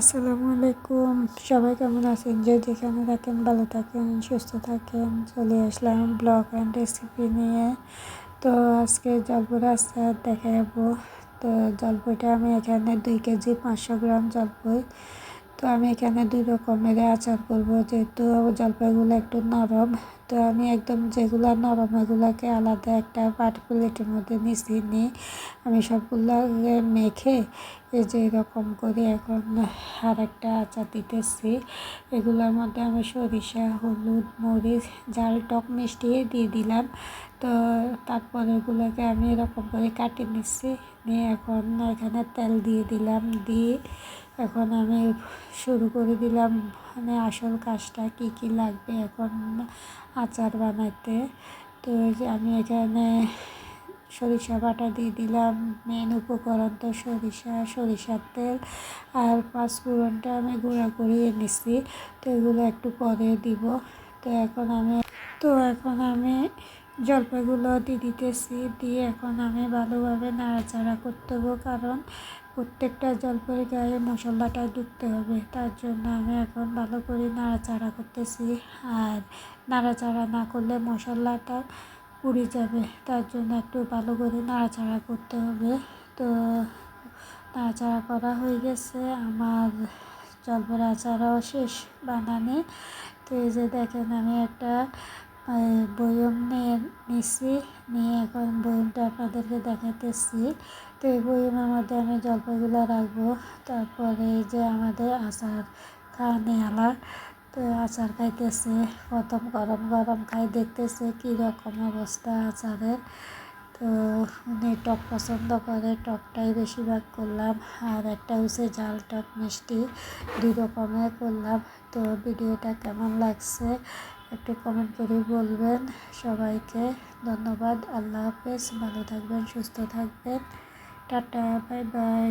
আসসালামু আলাইকুম। সবাই কেমন আছেন? যে যেখানে থাকেন, ভালো থাকেন, সুস্থ থাকেন, চলে আসলাম ব্লগ অ্যান্ড রেসিপি নিয়ে। তো আজকে জলপুর দেখা যাব তো জলপুইটা আমি এখানে দুই কেজি পাঁচশো গ্রাম জলপুই। তো আমি এখানে দুই রকমের আচার করব, যেহেতু জলপাইগুলো একটু নরম, তো আমি একদম যেগুলো নরম এগুলোকে আলাদা একটা পাট প্লেটের মধ্যে মিশিয়ে নিই। আমি সবগুলো মেখে এই যে এরকম করে এখন আর একটা আচার দিতেছি। এগুলোর মধ্যে আমি সরিষা, হলুদ, মরিচ জাল টক মিষ্টি দিয়ে দিলাম। তো তারপর এগুলোকে আমি এরকম করে কাটিয়ে নিচ্ছি, নিয়ে এখন এখানে তেল দিয়ে দিলাম, দিয়ে এখন আমি শুরু করে দিলাম মানে আসল কাজটা কি কি লাগবে এখন আচার বানাতে। তো আমি এখানে সরিষা বাটা দিয়ে দিলাম মেন উপকরণ তো সরিষা, সরিষার তেল আর পাঁচ পাঁচফোড়নটা আমি গুঁড়া করিয়ে নিচ্ছি তো এগুলো একটু পরে দিব। তো এখন আমি, তো এখন আমি জলপাইগুলো দিয়ে দিতেছি দিয়ে এখন আমি ভালোভাবে নাড়াচাড়া করতে হবে, কারণ প্রত্যেকটা জলপাই গায়ে মশলাটা ঢুকতে হবে। তার জন্য আমি এখন ভালো করে নাড়াচাড়া করতেছি। আর নাড়াচাড়া না করলে মশলাটা পুড়ে যাবে, তার জন্য একটু ভালো করে নাড়াচাড়া করতে হবে। তো নাড়াচাড়া করা হয়ে গেছে, আমার জলপের আচারও শেষ বানানে। তো এই যে দেখেন আমি একটা বয়ম নিয়ে নিছি নিয়ে এখন বয়মটা আপনাদেরকে দেখাতেছি। তো এই বয়মের মধ্যে আমি জলপাইগুলো রাখব। তারপরে এই যে আমাদের আচার খাওয়ানি আলা, তো আচার খাইতেছে। প্রথম গরম গরম খাই, দেখতেছে কীরকম অবস্থা আচারের। তো উনি টক পছন্দ করে, টকটাই বেশিরভাগ করলাম। আর একটা হচ্ছে জাল টক মিষ্টি, দুই রকমের করলাম। তো ভিডিওটা কেমন লাগছে? একটু কমেন্ট করে বলবেন। সবাইকে ধন্যবাদ। আল্লাহ হাফেজ। ভালো থাকবেন, সুস্থ থাকবেন। Tata, bye bye.